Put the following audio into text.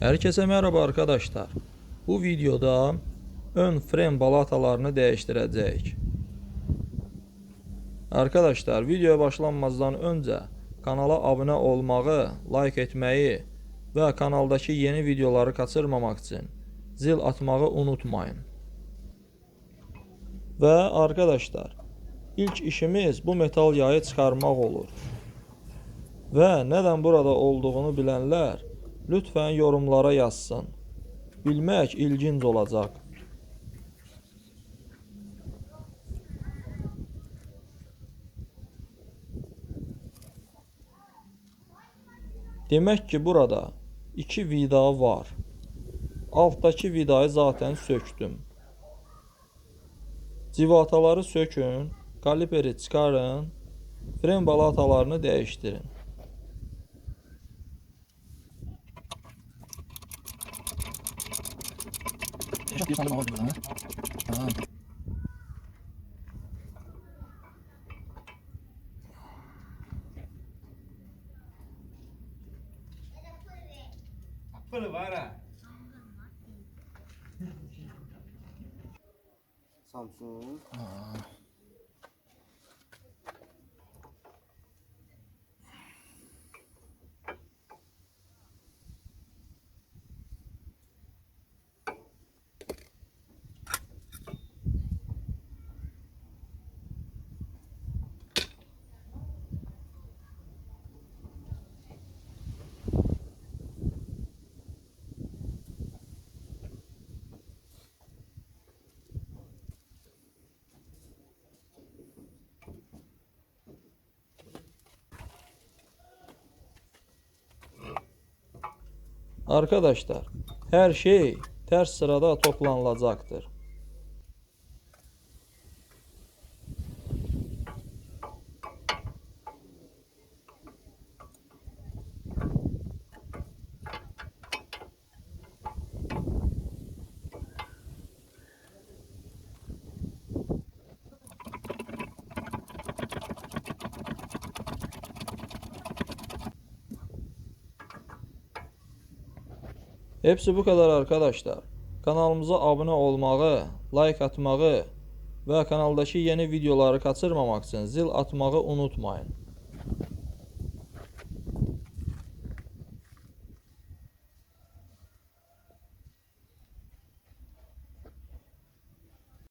Herkese merhaba arkadaşlar. Bu videoda ön fren balatalarını değiştirəcəyik. Arkadaşlar videoya başlanmazdan önce kanala abone olmağı, like etmeyi ve kanaldaki yeni videoları kaçırmamak için zil atmağı unutmayın. Ve arkadaşlar ilk işimiz bu metal yağı çıkarmak olur. Ve neden burada olduğunu bilenler lütfen yorumlara yazsın. Bilmek ilginç olacak. Demek ki burada iki vida var. Alttaki vidayı zaten söktüm. Civataları sökün, kaliperi çıkarın, fren balatalarını değiştirin. அப்படியே சாலை மாவட்டம் ஆ அப்பல வாரா Samsung. Ah. Arkadaşlar, her şey ters sırada toplanılacaktır. Hepsi bu kadar arkadaşlar. Kanalımıza abone olmağı, like atmağı ve kanaldaki yeni videoları kaçırmamak için zil atmağı unutmayın.